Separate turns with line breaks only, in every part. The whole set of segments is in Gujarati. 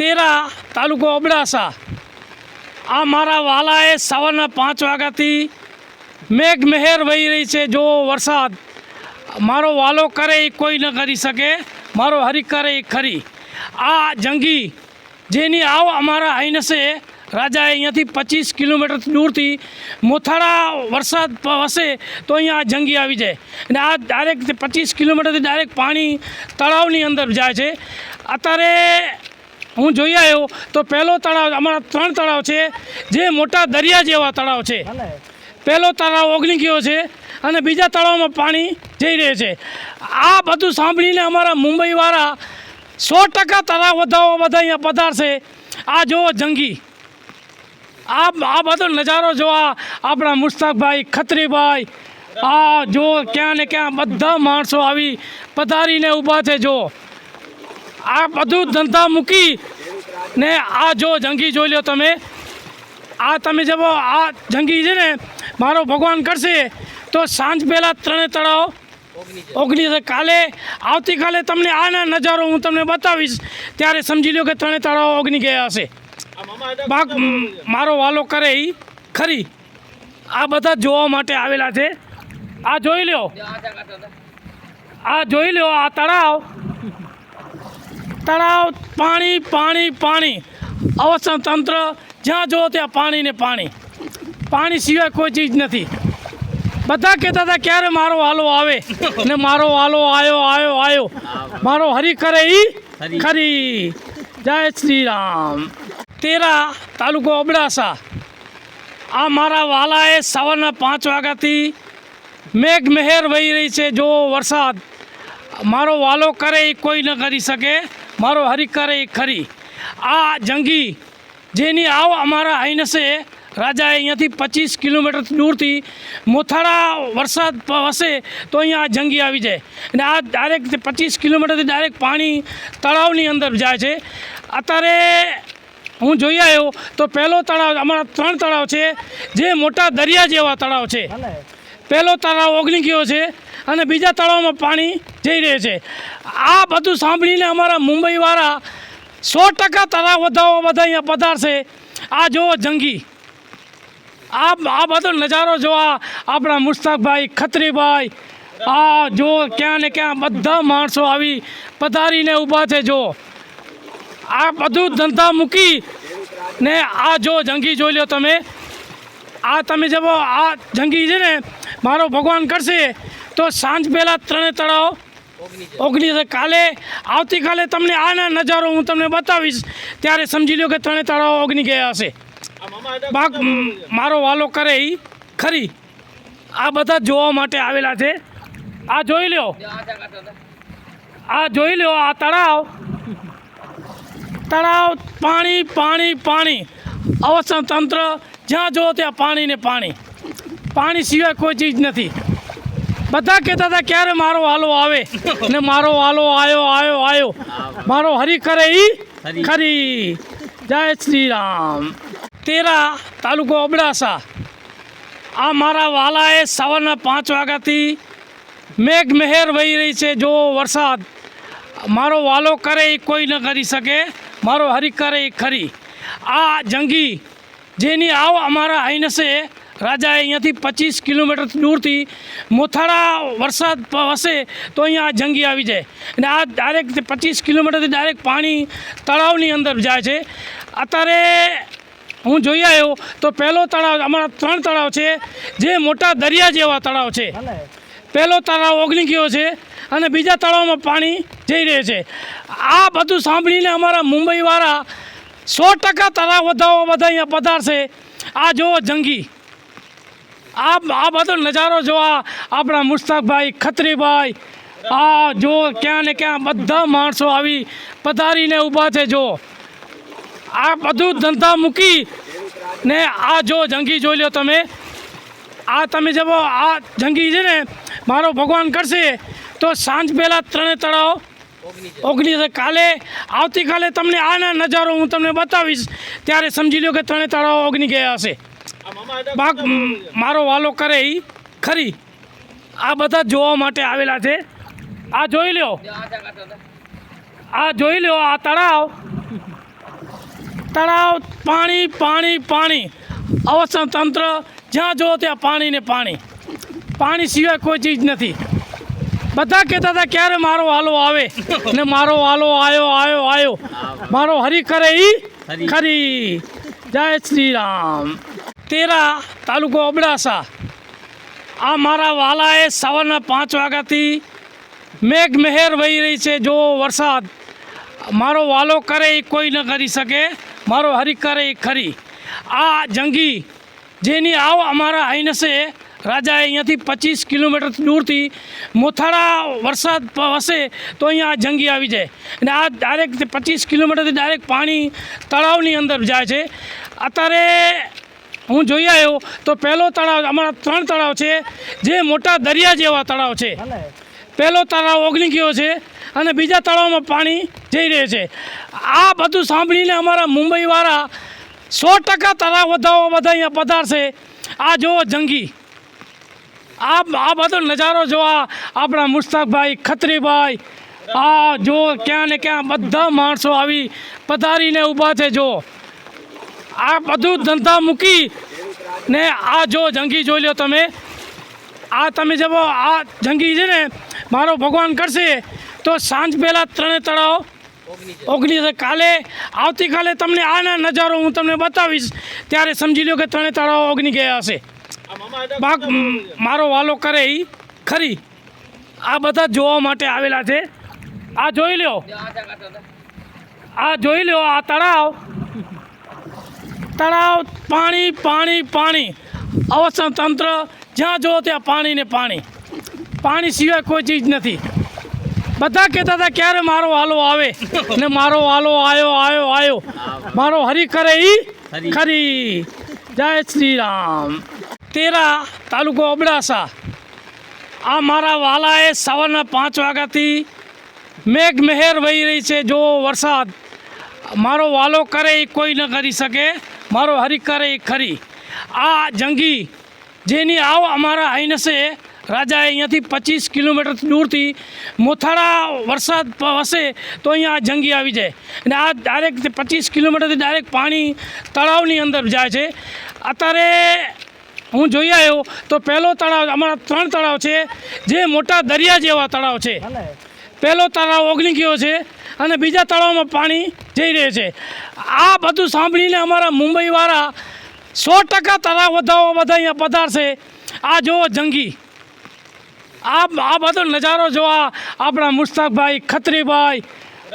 તેરા તાલુકો અબડાસા. આ મારા વાલાએ સવારના પાંચ વાગ્યાથી મેઘ મહેર વહી રહી છે. જો વરસાદ મારો વાલો કરે એ કોઈ ન કરી શકે. મારો હરી કરે એ ખરી. આ જંગી જેની આવ અમારા આઈનસે રાજાએ અહીંયાથી પચીસ કિલોમીટર દૂરથી મોથાળા વરસાદ હશે તો અહીંયા જંગી આવી જાય. અને આ ડાયરેક્ટ પચીસ કિલોમીટરથી ડાયરેક્ટ પાણી તળાવની અંદર જાય છે. અત્યારે હું જોઈ આવ્યો તો પહેલો તળાવ અમારા ત્રણ તળાવ છે જે મોટા દરિયા જેવા તળાવ છે. પહેલો તળાવ ઓગળી ગયો છે અને બીજા તળાવમાં પાણી જઈ રહે છે. આ બધું સાંભળીને અમારા મુંબઈવાળા સો ટકા તળાવ વધાવો બધા અહીંયા પધારશે. આ જુઓ જંગી. આ આ બધો નજારો જોવા આપણા મુસ્તાકભાઈ ખત્રીભાઈ આ જો ક્યાં ને ક્યાં બધા માણસો આવી પધારીને ઊભા છે જો આ બધું ધંધા મૂકી ને આ જો જંગી જોઈ લો તમે. આ તમે જવો આ જંગી છે ને, મારો ભગવાન કરશે. તો સાંજ પહેલાં ત્રણે તળાવ, ઓગણીસ કાલે, આવતીકાલે તમને આના નજારો હું તમને બતાવીશ. ત્યારે સમજી લો કે ત્રણે તળાવ ઓગણી ગયા હશે. બાક, મારો વાલો કરે એ ખરી. આ બધા જોવા માટે આવેલા છે. આ જોઈ લ્યો. આ જોઈ લો આ તળાવ. તળાવ પાણી પાણી પાણી. અવસન તંત્ર જ્યાં જુઓ ત્યાં પાણી ને પાણી. પાણી સિવાય કોઈ ચીજ નથી. બધા કહેતા હતા ક્યારે મારો વાલો આવે? ને મારો વાલો આવ્યો આવ્યો આવ્યો મારો હરી કરે ઈ? ખરી જય શ્રી રામ તેરા તાલુકો અબડાસા. આ મારા વાલાએ સવારના પાંચ વાગ્યાથી મેઘ મહેર વહી રહી છે. જો વરસાદ. મારો વાલો કરે એ કોઈ ન કરી શકે. મારો હરી કરે ખરી. આ જંગી જેની આવ અમારા આઈનસે રાજાએ અહીંયાથી પચીસ કિલોમીટર દૂરથી મોથાળા વરસાદ વસે તો અહીંયા આ જંગી આવી જાય. અને આ ડાયરેક્ટ પચીસ કિલોમીટરથી ડાયરેક્ટ પાણી તળાવની અંદર જાય છે. અત્યારે હું જોઈ આવ્યો તો પહેલો તળાવ અમારા ત્રણ તળાવ છે. જે મોટા દરિયા જેવા તળાવ છે. પહેલો તળાવ ઓગળી ગયો છે. અને બીજા તળાવમાં પાણી જઈ રહે છે. આ બધું સાંભળીને અમારા મુંબઈવાળા સો ટકા તળાવ વધાવો બધા અહીંયા પધારશે આ જુઓ જંગી. આ આ બધો નજારો જોવા આપણા મુસ્તાકભાઈ, ખત્રીભાઈ, આ જો ક્યાં ને ક્યાં બધા માણસો આવી પધારીને ઊભા છે જો આ બધું ધંધા મૂકી ને આ જો જંગી જોઈ લો તમે. આ તમે જવો આ જંગી છે ને, મારો ભગવાન કરશે. તો સાંજ પહેલાં ત્રણે તળાવ ઓગણીસ. કાલે, આવતીકાલે તમને આના નજારો હું તમને બતાવીશ. ત્યારે સમજી લો કે ત્રણે તળાવ ઓગણી ગયા હશે. બાક મારો વાલો કરે એ ખરી. આ બધા જોવા માટે આવેલા છે. આ જોઈ લ્યો. આ જોઈ લ્યો, આ તળાવ. તળાવ પાણી પાણી પાણી. અવસાન તંત્ર જ્યાં જુઓ ત્યાં પાણી ને પાણી. પાણી સિવાય કોઈ ચીજ નથી. બધા કહેતા હતા ક્યારે મારો વાલો આવે? ને મારો વાલો આવ્યો આવ્યો આવ્યો મારો હરી કરે ઈ? ખરી. જય શ્રી રામ તેરા તાલુકો અબડાસા. આ મારા વાલાએ સવારના પાંચ વાગ્યાથી મેઘ મહેર વહી રહી છે. જો વરસાદ મારો વાલો કરે એ કોઈ ન કરી શકે. મારો હરી કરે એ ખરી. આ જંગી જેની આવ અમારા આઈનસે રાજાએ અહીંયાથી પચીસ કિલોમીટર દૂરથી મોથાળા વરસાદ હશે તો અહીંયા આ જંગી આવી જાય. અને આ ડાયરેક્ટ પચીસ કિલોમીટરથી ડાયરેક્ટ પાણી તળાવની અંદર જાય છે. અત્યારે હું જોઈ આવ્યો તો પહેલો તળાવ અમારા ત્રણ તળાવ છે જે મોટા દરિયા જેવા તળાવ છે. પહેલો તળાવ ઓગળી ગયો છે અને બીજા તળાવમાં પાણી જઈ રહે છે. આ બધું સાંભળીને અમારા મુંબઈવાળા સો ટકા તળાવ વધાવો બધા અહીંયા પધારશે. આ જુઓ જંગી. આ આ બધો નજારો જોવા. આપણા મુસ્તાકભાઈ, ખત્રીભાઈ, આ જો ક્યાં ને ક્યાં બધા માણસો આવી પધારીને ઊભા છે, જો. આ બધું ધંધા મૂકી ને આ જો જંગી જોઈ લો તમે. આ તમે જો આ જંગી છે ને, મારો ભગવાન કરશે. તો સાંજ પહેલાં ત્રણે તળાવ, ઓગણીસ કાલે, આવતીકાલે તમને આના નજારો હું તમને બતાવીશ. ત્યારે સમજી લો કે ત્રણે તળાવ ઓગણી ગયા હશે. બાક મારો વાલો કરે એ ખરી. આ બધા જોવા માટે આવેલા છે. આ જોઈ લ્યો. આ જોઈ લ્યો આ તળાવ. તળાવ પાણી પાણી પાણી. અવસન તંત્ર જ્યાં જુઓ ત્યાં પાણી ને પાણી. પાણી સિવાય કોઈ ચીજ નથી. બધા કહેતા હતા ક્યારે મારો વાલો આવે? ને મારો વાલો આવ્યો આવ્યો આવ્યો મારો હરી કરે ઈ? ખરી. જય શ્રી રામ. તેરા તાલુકો અબડાસા. આ મારા વાલાએ સવારના પાંચ વાગ્યાથી મેઘ મહેર વહી રહી છે. જો વરસાદ મારો વાલો કરે એ કોઈ ન કરી શકે. મારો હરી કરે એ ખરી. આ જંગી જેની આવ અમારા આઈનસે રાજાએ અહીંયાથી પચીસ કિલોમીટર દૂરથી મોથાળા વરસાદ હશે તો અહીંયા આ જંગી આવી જાય. અને આ ડાયરેક્ટ પચીસ કિલોમીટરથી ડાયરેક્ટ પાણી તળાવની અંદર જાય છે. અત્યારે હું જોઈ આવ્યો તો પહેલો તળાવ અમારા ત્રણ તળાવ છે જે મોટા દરિયા જેવા તળાવ છે. પહેલો તળાવ ઓગની ગયો છે અને બીજા તળાવમાં પાણી જઈ રહે છે. આ બધું સાંભળીને અમારા મુંબઈવાળા સો ટકા તળાવ વધારવા બધા અહીંયા પધારશે આ જુઓ જંગી. આ આ બધો નજારો જોવા આપણા મુસ્તાકભાઈ ખત્રીભાઈ આ જો ક્યાં ને ક્યાં બધા માણસો આવી પધારીને ઊભા છે જો આ બધું ધંધા મૂકી ને આ જો જંગી જોઈ લો તમે. આ તમે જવો આ જંગી છે ને, મારો ભગવાન કરશે. તો સાંજ પહેલાં ત્રણે તળાવ ઓગણીસ કાલે, આવતીકાલે તમને આના નજારો હું તમને બતાવીશ. ત્યારે સમજી લો કે ત્રણે તળાવ ઓગની ગયા હશે. બાક મારો વાલો કરે એ ખરી. આ બધા જોવા માટે આવેલા છે. આ જોઈ લ્યો. આ જોઈ લ્યો, આ તળાવ. તળાવ પાણી પાણી પાણી. અવસન તંત્ર જ્યાં જુઓ ત્યાં પાણી ને પાણી. પાણી સિવાય કોઈ ચીજ નથી. બધા કહેતા હતા ક્યારે મારો વાલો આવે? ને મારો વાલો આવ્યો આવ્યો આવ્યો મારો હરી કરે ઈ ખરી. જય શ્રી રામ તેરા તાલુકો અબડાસા. આ મારા વાલાએ સવારના પાંચ વાગ્યાથી મેઘ મહેર વહી રહી છે. જો વરસાદ. મારો વાલો કરે એ કોઈ ન કરી શકે. મારો હરી કરે એ ખરી. આ જંગી જેની આવ અમારા આઈનસે રાજાએ અહીંયાથી પચીસ કિલોમીટર દૂરથી મોથાળા વરસાદ વસે તો અહીંયા આ જંગી આવી જાય. અને આ ડાયરેક્ટ પચીસ કિલોમીટરથી ડાયરેક્ટ પાણી તળાવની અંદર જાય છે. અત્યારે હું જોઈ આવ્યો તો પહેલો તળાવ અમારા ત્રણ તળાવ છે જે મોટા દરિયા જેવા તળાવ છે. પહેલો તળાવ ઓગણી ગયો છે. અને બીજા તળાવમાં પાણી જઈ રહે છે. આ બધું સાંભળીને અમારા મુંબઈવાળા સો ટકા તળાવ વધારો બધા અહીંયા પધારશે આ જુઓ જંગી. આ આ બધો નજારો જોવા આપણા મુસ્તાકભાઈ, ખત્રીભાઈ,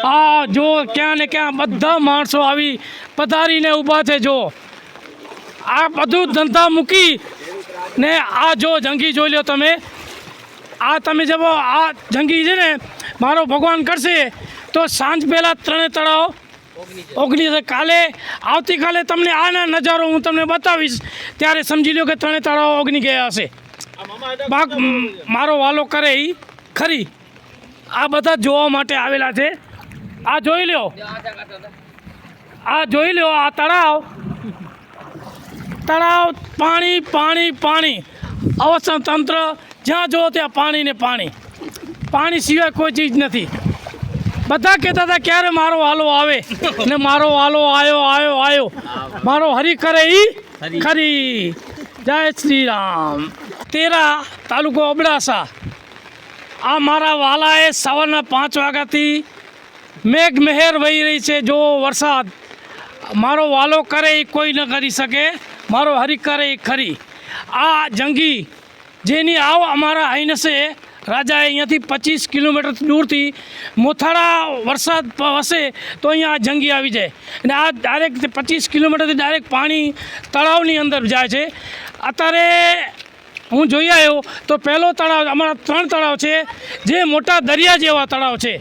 આ જો ક્યાં ને ક્યાં બધા માણસો આવી પધારીને ઊભા છે જો આ બધું ધંધા મૂકી ને આ જો જંગી જોઈ લો તમે. આ તમે જવો આ જંગી છે ને, મારો ભગવાન કરશે. તો સાંજ પહેલાં ત્રણે તળાવ. ઓગણીસ. કાલે, આવતીકાલે તમને આના નજારો હું તમને બતાવીશ. ત્યારે સમજી લો કે ત્રણે તળાવ ઓગની ગયા હશે. બાક, મારો વાલો કરે એ ખરી. આ બધા જોવા માટે આવેલા છે. આ જોઈ લ્યો. આ જોઈ લો આ તળાવ. તળાવ, પાણી પાણી પાણી. અવસાન તંત્ર જ્યાં જુઓ ત્યાં પાણી ને પાણી. પાણી સિવાય કોઈ ચીજ નથી. બધા કહેતા હતા ક્યારે મારો વાલો આવે? ને મારો વાલો આવ્યો આવ્યો આવ્યો મારો હરી કરે ઈ? ખરી જય શ્રી રામ તેરા તાલુકો અબડાસા. આ મારા વાલાએ સવારના પાંચ વાગ્યાથી મેઘ મહેર વહી રહી છે જો વરસાદ. મારો વાલો કરે એ કોઈ ન કરી શકે. મારો હરી કરે એ ખરી. આ જંગી જેની આવ અમારા આઈનસે રાજાએ અહીંયાથી પચીસ કિલોમીટર દૂરથી મોથાળા વરસાદ હશે વસે તો અહીંયા આ જંગી આવી જાય. અને આ ડાયરેક્ટ પચીસ કિલોમીટરથી ડાયરેક્ટ પાણી તળાવની અંદર જાય છે. અત્યારે હું જોઈ આવ્યો તો પહેલો તળાવ અમારા ત્રણ તળાવ છે જે મોટા દરિયા જેવા તળાવ છે.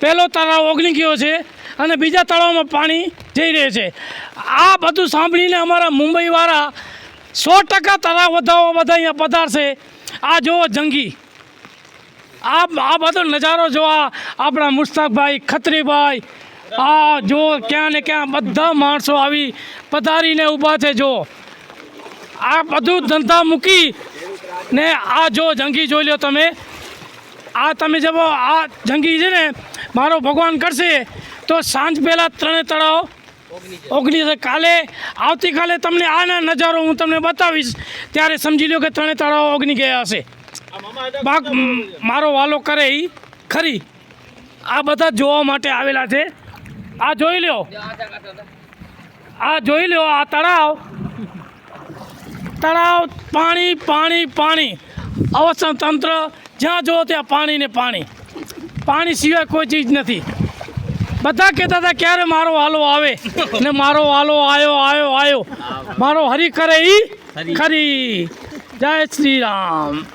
પહેલો તળાવ ઓગળી ગયો છે અને બીજા તળાવમાં પાણી જઈ રહે છે. આ બધું સાંભળીને અમારા મુંબઈવાળા સો ટકા તળાવ વધારવા બધા અહીંયા પધારશે. આ જુઓ જંગી. આ આ બધો નજારો જોવા. આપણા મુસ્તાકભાઈ, ખત્રીભાઈ, આ જો ક્યાં ને ક્યાં બધા માણસો આવી પધારીને ઊભા છે, જો. આ બધું ધંધા મૂકી ને આ જો જંગી જોઈ લો તમે. આ તમે જવો આ જંગી છે ને, મારો ભગવાન કરશે. તો સાંજ પહેલાં ત્રણે તળાવ, ઓગણીસ કાલે, આવતીકાલે તમને આના નજારો હું તમને બતાવીશ. ત્યારે સમજી લો કે ત્રણે તળાવ ઓગણી ગયા હશે. બાગ મારો વાલો કરે એ ખરી. આ બધા જોવા માટે આવેલા છે. આ જોઈ લ્યો. આ જોઈ લ્યો આ તળાવ. તળાવ પાણી પાણી પાણી. અવસન તંત્ર જ્યાં જુઓ ત્યાં પાણી ને પાણી. પાણી સિવાય કોઈ ચીજ નથી. બધા કહેતા હતા ક્યારે મારો વાલો આવે? ને મારો વાલો આવ્યો આવ્યો આવ્યો મારો હરી કરે ઈ? ખરી. જય શ્રી રામ.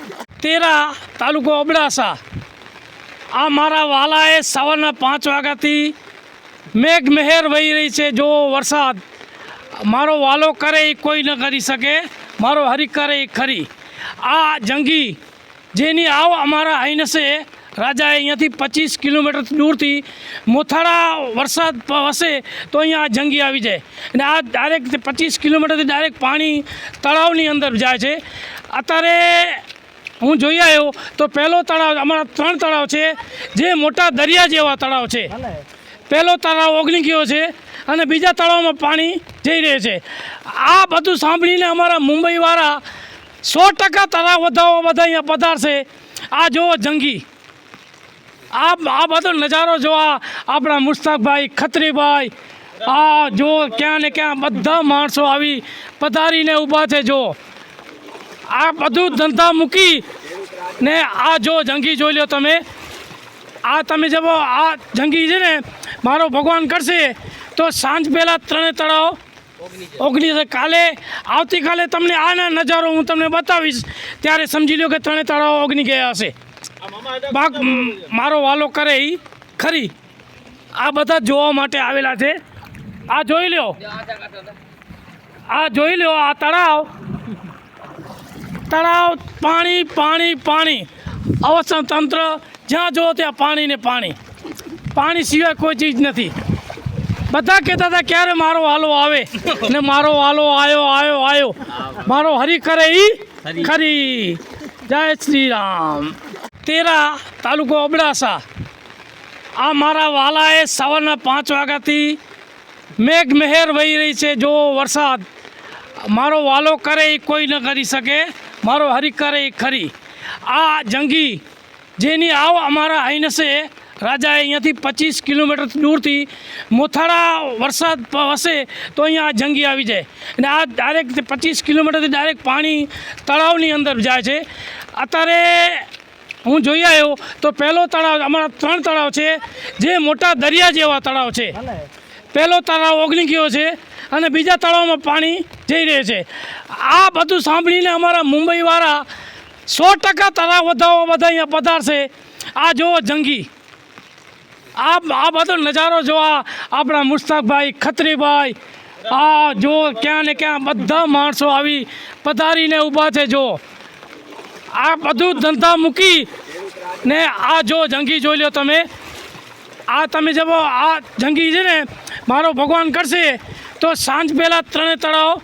તેરા તાલુકો અબડાસા. આ મારા વાલાએ સવારના પાંચ વાગ્યાથી મેઘ મહેર વહી રહી છે. જો વરસાદ. મારો વાલો કરે એ કોઈ ન કરી શકે. મારો હરી કરે એ ખરી. આ જંગી જેની આવ અમારા હાઈનસે રાજાએ અહીંયાથી પચીસ કિલોમીટર દૂરથી મોથાળા વરસાદ હશે તો અહીંયા આ જંગી આવી જાય. અને આ ડાયરેક્ટ પચીસ કિલોમીટરથી ડાયરેક્ટ પાણી તળાવની અંદર જાય છે. અત્યારે હું જોઈ આવ્યો તો પહેલો તળાવ અમારા ત્રણ તળાવ છે જે મોટા દરિયા જેવા તળાવ છે. પહેલો તળાવ ઓગની ગયો છે અને બીજા તળાવમાં પાણી જઈ રહે છે. આ બધું સાંભળીને અમારા મુંબઈવાળા સો ટકા તળાવ વધારવા બધા અહીંયા પધારશે. આ જુઓ જંગી. આ આ બધો નજારો જોવા આપણા મુસ્તાકભાઈ ખત્રીભાઈ. આ જો ક્યાં ને ક્યાં બધા માણસો આવી પધારીને ઊભા છે જો આ બધું ધંધા મૂકી ને આ જો જંગી જોઈ લો તમે. આ તમે જવો આ જંગી છે ને, મારો ભગવાન કરશે. તો સાંજ પહેલાં ત્રણે તળાવ ઓગણીસ કાલે, આવતીકાલે તમને આના નજારો હું તમને બતાવીશ. ત્યારે સમજી લો કે ત્રણે તળાવ ઓગણી ગયા હશે. બાક મારો વાલો કરે એ ખરી. આ બધા જોવા માટે આવેલા છે. આ જોઈ લ્યો. આ જોઈ લો આ તળાવ. તળાવ પાણી પાણી પાણી. અવસન તંત્ર જ્યાં જુઓ ત્યાં પાણી ને પાણી. પાણી સિવાય કોઈ ચીજ નથી. બધા કહેતા હતા ક્યારે મારો વાલો આવે? ને મારો વાલો આવ્યો આવ્યો આવ્યો મારો હરી કરે ઈ ખરી. જય શ્રી રામ. તેરા તાલુકો અબડાસા. આ મારા વાલાએ સવારના પાંચ વાગ્યાથી મેઘ મહેર વહી રહી છે. જો વરસાદ. મારો વાલો કરે એ કોઈ ન કરી શકે. મારો હરી એ ખરી. આ જંગી જેની આવ અમારા આઈનસે રાજાએ અહીંયાથી પચીસ કિલોમીટર દૂરથી મોથાળા વરસાદ હશે વસે તો અહીંયા આ જંગી આવી જાય. અને આ ડાયરેક્ટ પચીસ કિલોમીટરથી ડાયરેક્ટ પાણી તળાવની અંદર જાય છે. અત્યારે હું જોઈ આવ્યો તો પહેલો તળાવ અમારા ત્રણ તળાવ છે જે મોટા દરિયા જેવા તળાવ છે. પહેલો તળાવ ઓગણી ગયો છે. અને બીજા તળાવમાં પાણી જઈ રહે છે. આ બધું સાંભળીને અમારા મુંબઈવાળા સો ટકા તળાવ વધારવા બધા અહીંયા પધારશે આ જુઓ જંગી. આ આ બધો નજારો જોવા આપણા મુસ્તાકભાઈ, ખત્રીભાઈ, આ જો ક્યાં ને ક્યાં બધા માણસો આવી પધારીને ઊભા છે જો આ બધું ધંધા મૂકી ને આ જો જંગી જોઈ લો તમે. આ તમે જવો આ જંગી છે ને, મારો ભગવાન કરશે. તો સાંજ પહેલાં ત્રણે તળાવ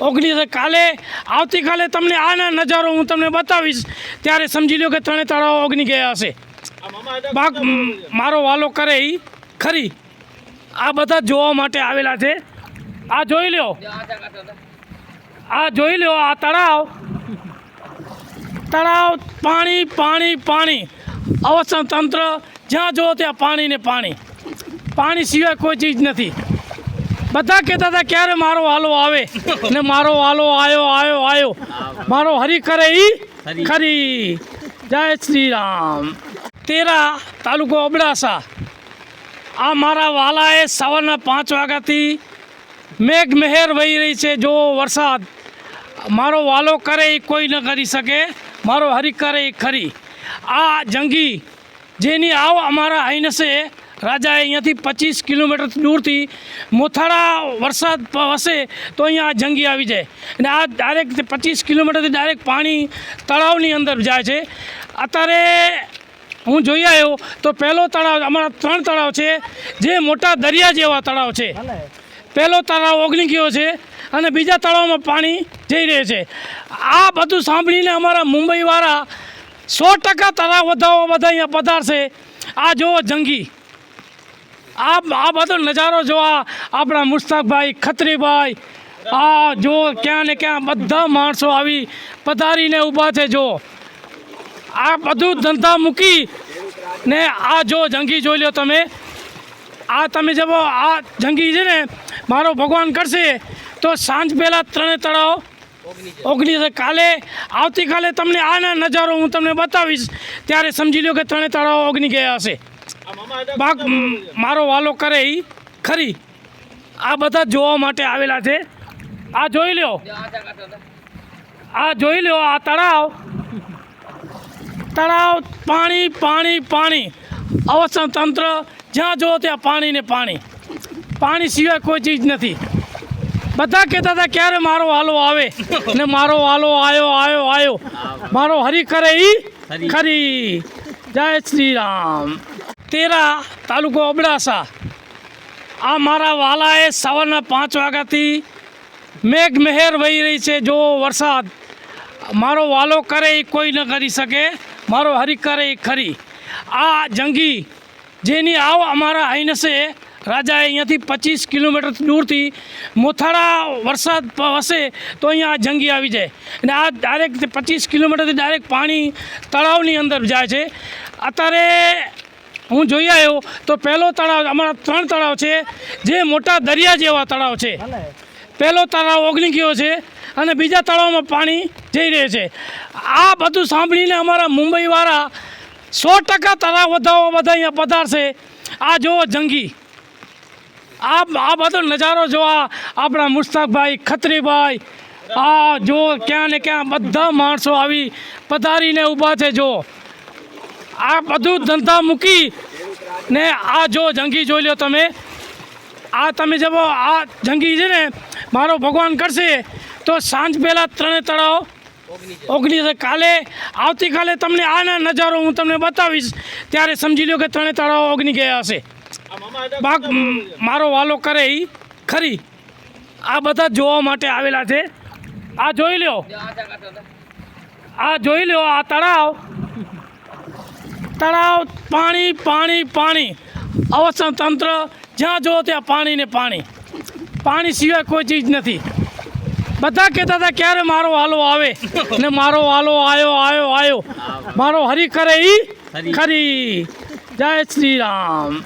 ઓગણીસ. કાલે, આવતીકાલે તમને આના નજારો હું તમને બતાવીશ. ત્યારે સમજી લો કે ત્રણે તળાવ ઓગણી ગયા હશે. બાક, મારો વાલો કરે એ ખરી. આ બધા જોવા માટે આવેલા છે. આ જોઈ લ્યો. આ જોઈ લો આ તળાવ. તળાવ પાણી પાણી પાણી. અવસાન તંત્ર જ્યાં જુઓ ત્યાં પાણી ને પાણી. પાણી સિવાય કોઈ ચીજ નથી. બધા કહેતા હતા ક્યારે મારો વાલો આવે? ને મારો વાલો આવ્યો આવ્યો આવ્યો મારો હરી કરે ઈ? ખરી. જય શ્રી રામ તેરા તાલુકો અબડાસા. આ મારા વાલાએ સવારના પાંચ વાગ્યાથી મેઘ મહેર વહી રહી છે જો વરસાદ. મારો વાલો કરે એ કોઈ ન કરી શકે. મારો હરી કરે એ ખરી. આ જંગી જેની આવ અમારા આઈનસે રાજાએ અહીંયાથી પચીસ કિલોમીટર દૂરથી મોથાળા વરસાદ હશે વસે તો અહીંયા આ જંગી આવી જાય. અને આ ડાયરેક્ટ પચીસ કિલોમીટરથી ડાયરેક્ટ પાણી તળાવની અંદર જાય છે. અત્યારે હું જોઈ આવ્યો તો પહેલો તળાવ અમારા ત્રણ તળાવ છે જે મોટા દરિયા જેવા તળાવ છે. પહેલો તળાવ ઓગણી ગયો છે અને બીજા તળાવમાં પાણી જઈ રહે છે. આ બધું સાંભળીને અમારા મુંબઈવાળા સો ટકા તળાવ વધારવા બધા અહીંયા પધારશે. આ જુઓ જંગી. આ આ બધો નજારો જોવા, આપણા મુસ્તાકભાઈ ખત્રીભાઈ, આ જો ક્યાં ને ક્યાં બધા માણસો આવી પધારીને ઊભા છે, જો. આ બધું ધંધા મૂકી ને આ જો જંગી જોઈ લો તમે. આ તમે જો આ જંગી છે ને, મારો ભગવાન કરશે. તો સાંજ પહેલાં ત્રણે તળાવ, ઓગણીસ કાલે, આવતીકાલે તમને આના નજારો હું તમને બતાવીશ. ત્યારે સમજી લો કે ત્રણે તળાવ ઓગની ગયા હશે. બાક મારો વાલો કરે એ ખરી. આ બધા જોવા માટે આવેલા છે. આ જોઈ લ્યો. આ જોઈ લ્યો આ તળાવ. તળાવ પાણી પાણી પાણી. અવસાન તંત્ર જ્યાં જુઓ ત્યાં પાણી ને પાણી. પાણી સિવાય કોઈ ચીજ નથી. બધા કહેતા હતા ક્યારે મારો વાલો આવે? ને મારો વાલો આવ્યો આવ્યો આવ્યો મારો હરી કરે ઈ? ખરી. જય શ્રી રામ. તેરા તાલુકો અબડાસા. આ મારા વાલાએ સવારના પાંચ વાગ્યાથી મેઘ વહી રહી છે. જો વરસાદ મારો વાલો કરે એ કોઈ ન કરી શકે. મારો હરી કરે એ ખરી. આ જંગી જેની આવ અમારા આઈનસે રાજાએ અહીંયાથી પચીસ કિલોમીટર દૂરથી મોથાળા વરસાદ હશે તો અહીંયા આ જંગી આવી જાય. અને આ ડાયરેક્ટ પચીસ કિલોમીટરથી ડાયરેક્ટ પાણી તળાવની અંદર જાય છે. અત્યારે હું જોઈ આવ્યો. તો પહેલો તળાવ અમારા ત્રણ તળાવ છે જે મોટા દરિયા જેવા તળાવ છે. પહેલો તળાવ ઓગળી ગયો છે અને બીજા તળાવમાં પાણી જઈ રહ્યું છે. આ બધું સાંભળીને અમારા મુંબઈવાળા સો ટકા તળાવ વધારવા બધા અહીંયા પધારશે. આ જુઓ જંગી. આ આ બધો નજારો જોવા આપણા મુસ્તાકભાઈ ખત્રીભાઈ આ જો ક્યાં ને ક્યાં બધા માણસો આવી પધારીને ઊભા છે જો આ બધું ધંધા મૂકી ને આ જો જંગી જોઈ લો તમે. આ તમે જવો આ જંગી છે ને, મારો ભગવાન કરશે. તો સાંજ પહેલાં ત્રણે તળાવ, ઓગણીસ કાલે, આવતીકાલે તમને આના નજારો હું તમને બતાવીશ. ત્યારે સમજી લો કે ત્રણે તળાવ ઓગની ગયા હશે. બાક મારો વાલો કરે એ ખરી. આ બધા જોવા માટે આવેલા છે. આ જોઈ લ્યો. આ જોઈ લ્યો આ તળાવ. તળાવ પાણી પાણી પાણી. અવસાન તંત્ર જ્યાં જુઓ ત્યાં પાણી ને પાણી. પાણી સિવાય કોઈ ચીજ નથી. બધા કહેતા હતા ક્યારે મારો વાલો આવે? ને મારો વાલો આવ્યો આવ્યો આવ્યો મારો હરી કરે એ ખરી. જય શ્રી રામ.